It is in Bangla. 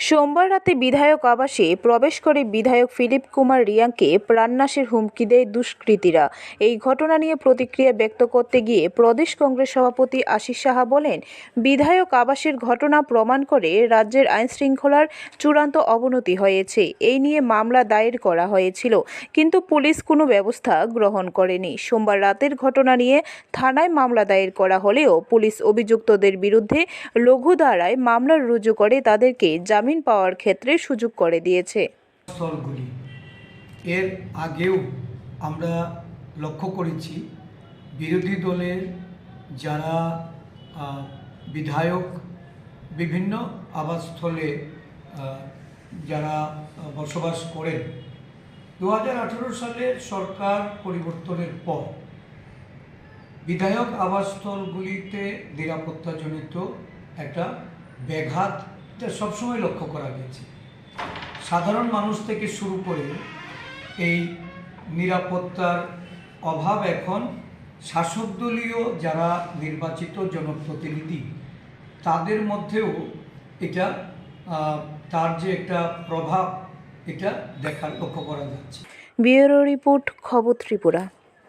সোমবার রাতে বিধায়ক আবাসে প্রবেশ করে বিধায়ক ফিলিপ কুমার রিয়াংকে প্রাণনাশের হুমকি দেয় দুষ্কৃতীরা। এই ঘটনা নিয়ে প্রতিক্রিয়া ব্যক্ত করতে গিয়ে প্রদেশ কংগ্রেস সভাপতি আশিস সাহা বলেন, বিধায়ক আবাসের ঘটনা প্রমাণ করে রাজ্যের আইনশৃঙ্খলার চূড়ান্ত অবনতি হয়েছে। এই নিয়ে মামলা দায়ের করা হয়েছিল, কিন্তু পুলিশ কোনো ব্যবস্থা গ্রহণ করেনি। সোমবার রাতের ঘটনা নিয়ে থানায় মামলা দায়ের করা হলেও পুলিশ অভিযুক্তদের বিরুদ্ধে লঘু ধারায় মামলা রুজু করে তাদেরকে জামিন পাওয়ার ক্ষেত্রে সুযোগ করে দিয়েছে। এর আগেও আমরা লক্ষ্য করেছি, বিরোধী দলের যারা বিধায়ক, বিভিন্ন আবাসস্থলে যারা বসবাস করেন। দু আঠেরো সরকার পরিবর্তনের পর বিধায়ক আবাসস্থলগুলিতে নিরাপত্তাজনিত একটা ব্যাঘাত এটা সবসময় লক্ষ্য করা গেছে সাধারণ মানুষ থেকে শুরু করে এই নিরাপত্তার অভাব এখন শাসকদলীয় যারা নির্বাচিত জনপ্রতিনিধি, তাদের মধ্যেও এটা তার যে একটা প্রভাব, এটা দেখা, লক্ষ্য করা যাচ্ছে। ব্যুরো রিপোর্ট খবর ত্রিপুরা।